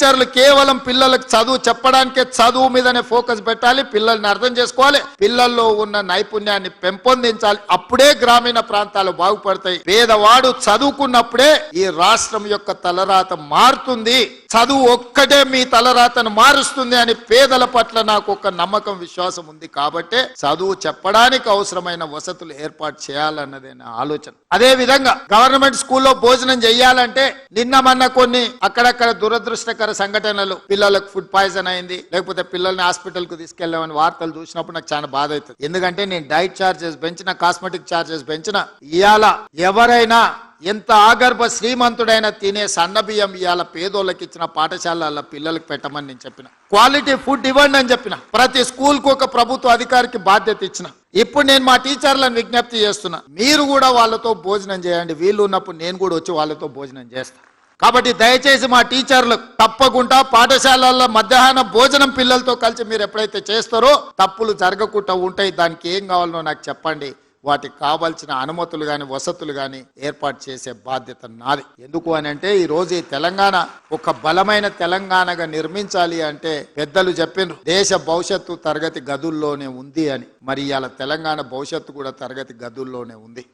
టీచర్లు కేవలం పిల్లలకు చదువు చెప్పడానికే చదువు మీదనే ఫోకస్ పెట్టాలి పిల్లల్ని అర్థం చేసుకోవాలి. పిల్లల్లో ఉన్న నైపుణ్యాన్ని పెంపొందించాలి. అప్పుడే గ్రామీణ ప్రాంతాలు బాగుపడతాయి. పేదవాడు చదువుకున్నప్పుడే ఈ రాష్ట్రం యొక్క తలరాత మారుతుంది. చదువు ఒక్కటే మీ తలరాతను మారుస్తుంది అని పేదల పట్ల నాకు ఒక నమ్మకం విశ్వాసం ఉంది. కాబట్టే చదువు చెప్పడానికి అవసరమైన వసతులు ఏర్పాటు చేయాలన్నదే నా ఆలోచన. అదే విధంగా గవర్నమెంట్ స్కూల్లో భోజనం చేయాలంటే నిన్న మొన్న కొన్ని అక్కడక్కడ దురదృష్టకర సంఘటనలు పిల్లలకు ఫుడ్ పాయిజన్ అయింది లేకపోతే పిల్లల్ని హాస్పిటల్కు తీసుకెళ్ళామని వార్తలు చూసినప్పుడు నాకు చాలా బాధ అవుతుంది. ఎందుకంటే నేను డైట్ చార్జెస్ పెంచిన కాస్మెటిక్ చార్జెస్ పెంచిన ఇవాళ ఎవరైనా ఎంత ఆగర్భ శ్రీమంతుడైన తినే సన్న బియ్యం ఇవాళ పేదోళ్ళకి ఇచ్చిన పాఠశాలల పిల్లలకు పెట్టమని నేను చెప్పిన. క్వాలిటీ ఫుడ్ ఇవ్వండి అని చెప్పిన. ప్రతి స్కూల్కు ఒక ప్రభుత్వ అధికారికి బాధ్యత ఇచ్చిన. ఇప్పుడు నేను మా టీచర్లను విజ్ఞప్తి చేస్తున్నా. మీరు కూడా వాళ్ళతో భోజనం చేయండి. వీళ్ళు ఉన్నప్పుడు నేను కూడా వచ్చి వాళ్ళతో భోజనం చేస్తాను కాబట్టి దయచేసి మా టీచర్లు తప్పకుండా పాఠశాలల్లో మధ్యాహ్నం భోజనం పిల్లలతో కలిసి మీరు ఎప్పుడైతే చేస్తారో తప్పులు జరగకుండా ఉంటాయి. దానికి ఏం కావాలనో నాకు చెప్పండి. వాటికి కావాల్సిన అనుమతులు కానీ వసతులు కానీ ఏర్పాటు చేసే బాధ్యత నాది. ఎందుకు అని అంటే ఈరోజు ఈ తెలంగాణ ఒక బలమైన తెలంగాణగా నిర్మించాలి అంటే పెద్దలు చెప్పిండ్రు దేశ భవిష్యత్తు తరగతి గదుల్లోనే ఉంది అని. మరి ఇవాళ తెలంగాణ భవిష్యత్తు కూడా తరగతి గదుల్లోనే ఉంది.